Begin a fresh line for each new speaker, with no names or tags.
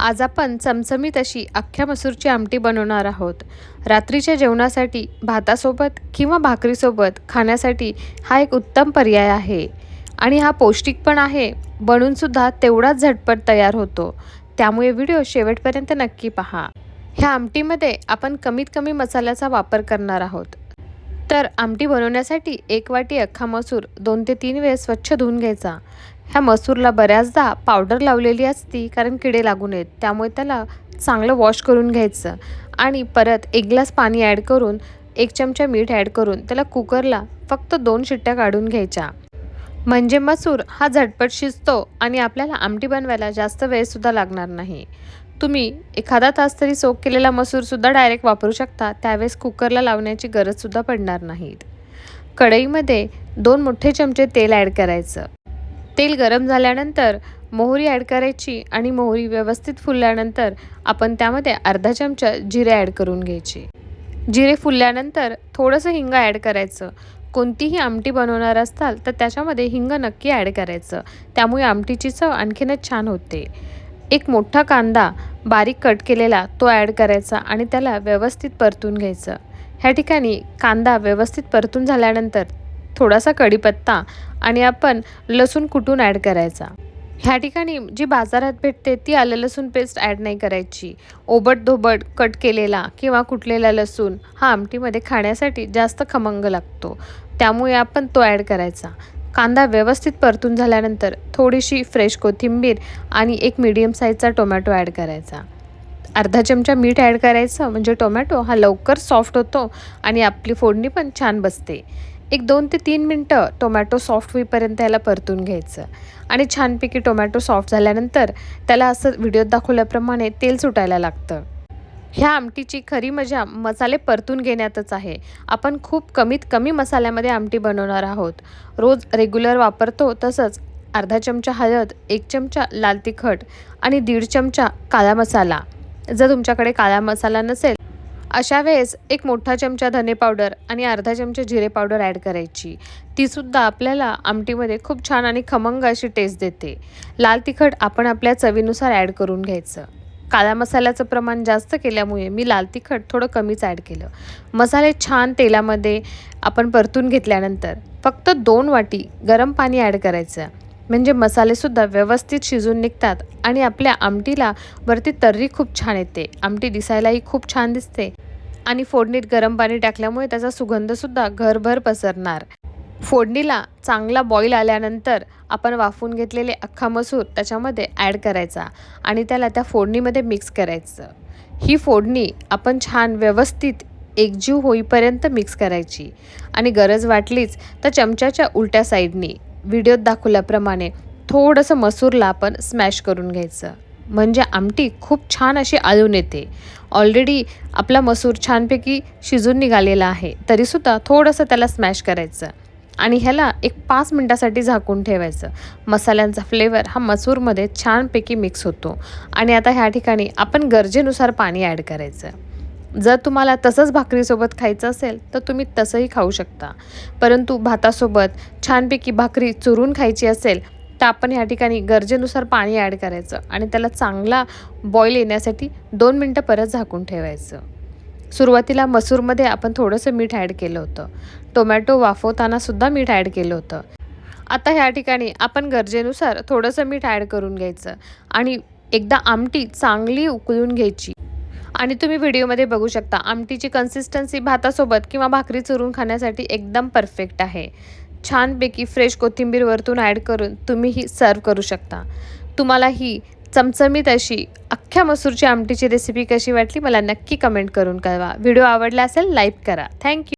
आज आपण चमचमीत अशी अख्ख्या मसूरची आमटी बनवणार आहोत. रात्रीच्या जेवणासाठी भातासोबत किंवा भाकरीसोबत खाण्यासाठी हा एक उत्तम पर्याय आहे. आणि हा पौष्टिक पण आहे बनूनसुद्धा तेवढाच झटपट तयार होतो. त्यामुळे व्हिडिओ शेवटपर्यंत नक्की पहा. ह्या आमटीमध्ये आपण कमीत कमी मसाल्याचा वापर करणार आहोत. तर आमटी बनवण्यासाठी एक वाटी अख्खा मसूर दोन ते तीन वेळेस स्वच्छ धुवून घ्यायचा. ह्या मसूरला बऱ्याचदा पावडर लावलेली असती कारण किडे लागू नयेत त्यामुळे त्याला चांगलं वॉश करून घ्यायचं. आणि परत एक ग्लास पाणी ॲड करून एक चमचा मीठ ॲड करून त्याला कुकरला फक्त दोन शिट्ट्या काढून घ्यायच्या. म्हणजे मसूर हा झटपट शिजतो आणि आपल्याला आमटी बनवायला जास्त वेळसुद्धा लागणार नाही. तुम्ही एखादा तास तरी सोक केलेला मसूरसुद्धा डायरेक्ट वापरू शकता त्यावेळेस कुकरला लावण्याची गरजसुद्धा पडणार नाहीत. कढईमध्ये दोन मोठे चमचे तेल ॲड करायचं. तेल गरम झाल्यानंतर मोहरी ॲड करायची आणि मोहरी व्यवस्थित फुलल्यानंतर आपण त्यामध्ये अर्धा चमचा जिरे ॲड करून घ्यायची. जिरे फुलल्यानंतर थोडंसं हिंग ॲड करायचं. कोणतीही आमटी बनवणार असाल तर त्याच्यामध्ये हिंग नक्की ॲड करायचं. त्यामुळे आमटीची चव आणखीनच छान होते. एक मोठा कांदा बारीक कट केलेला तो ॲड करायचा आणि त्याला व्यवस्थित परतून घ्यायचं. ह्या ठिकाणी कांदा व्यवस्थित परतून झाल्यानंतर थोडासा कढीपत्ता आणि आपण लसूण कुटून ॲड करायचा. ह्या ठिकाणी जी बाजारात भेटते ती आलं लसूण पेस्ट ॲड नाही करायची. ओबट धोबट कट केलेला किंवा कुटलेला लसूण हा आमटीमध्ये खाण्यासाठी जास्त खमंग लागतो. त्यामुळे आपण तो ॲड करायचा. कांदा व्यवस्थित परतून झाल्यानंतर थोडीशी फ्रेश कोथिंबीर आणि एक मीडियम साईजचा टोमॅटो ॲड करायचा. अर्धा चमचा मीठ ॲड करायचं म्हणजे टोमॅटो हा लवकर सॉफ्ट होतो आणि आपली फोडणी पण छान बसते. एक दोन ते तीन मिनटं टोमॅटो सॉफ्ट होईपर्यंत याला परतून घ्यायचं. आणि छानपैकी टोमॅटो सॉफ्ट झाल्यानंतर त्याला असं व्हिडिओत दाखवल्याप्रमाणे तेल सुटायला लागतं. ह्या आमटीची खरी मजा मसाले परतून घेण्यातच आहे. आपण खूप कमीत कमी मसाल्यामध्ये आमटी बनवणार आहोत. रोज रेग्युलर वापरतो तसंच अर्धा चमचा हळद एक चमचा लाल तिखट आणि दीड चमचा काळा मसाला. जर तुमच्याकडे काळा मसाला नसेल अशा वेळेस एक मोठा चमचा धने पावडर आणि अर्धा चमचा जिरे पावडर ॲड करायची. तीसुद्धा आपल्याला आमटीमध्ये खूप छान आणि खमंग अशी टेस्ट देते. लाल तिखट आपण आपल्या चवीनुसार ॲड करून घ्यायचं. काळ्या मसाल्याचं प्रमाण जास्त केल्यामुळे मी लाल तिखट थोडं कमीच ॲड केलं. मसाले छान तेलामध्ये आपण परतून घेतल्यानंतर फक्त दोन वाटी गरम पाणी ॲड करायचं. म्हणजे मसालेसुद्धा व्यवस्थित शिजून निघतात आणि आपल्या आमटीला वरती तर्री खूप छान येते. आमटी दिसायलाही खूप छान दिसते आणि फोडणीत गरम पाणी टाकल्यामुळे त्याचा सुगंधसुद्धा घरभर पसरणार. फोडणीला चांगला बॉईल आल्यानंतर आपण वाफून घेतलेले अख्खा मसूर त्याच्यामध्ये ॲड करायचा आणि त्याला त्या फोडणीमध्ये मिक्स करायचं. ही फोडणी आपण छान व्यवस्थित एकजीव होईपर्यंत मिक्स करायची आणि गरज वाटलीच तर चमच्याच्या उलट्या साईडनी व्हिडिओत दाखवल्याप्रमाणे थोडंसं मसूरला आपण स्मॅश करून घ्यायचं. म्हणजे आमटी खूप छान अशी आळून येते. ऑलरेडी आपला मसूर छानपैकी शिजून निघालेला आहे तरीसुद्धा थोडंसं त्याला स्मॅश करायचं. आणि ह्याला एक पाच मिनटासाठी झाकून ठेवायचं. मसाल्यांचा फ्लेवर हा मसूरमध्ये छानपैकी मिक्स होतो. आणि आता ह्या ठिकाणी आपण गरजेनुसार पाणी ॲड करायचं. जर तुम्हाला तसंच भाकरीसोबत खायचं असेल तर तुम्ही तसंही खाऊ शकता. परंतु भातासोबत छानपैकी भाकरी चुरून खायची असेल तर आपण ह्या ठिकाणी गरजेनुसार पाणी ॲड करायचं आणि त्याला चांगला बॉईल येण्यासाठी दोन मिनटं परत झाकून ठेवायचं. सुरुवातीला मसूरमध्ये आपण थोडंसं मीठ ॲड केलं होतं. टोमॅटो वाफवतानासुद्धा मीठ ॲड केलं होतं. आता ह्या ठिकाणी आपण गरजेनुसार थोडंसं मीठ ॲड करून घ्यायचं आणि एकदा आमटी चांगली उकळून घ्यायची. आणि तुम्ही व्हिडिओमध्ये बघू शकता आमटीची कन्सिस्टन्सी भातासोबत किंवा भाकरी चुरून खाण्यासाठी एकदम परफेक्ट आहे. छानपैकी फ्रेश कोथिंबीर वरतून ॲड करून तुम्ही ही सर्व करू शकता. तुम्हाला ही चमचमीत अशी अख्ख्या मसूरची आमटीची रेसिपी कशी वाटली मला नक्की कमेंट करून कळवा. व्हिडिओ आवडला असेल लाईक करा. थँक्यू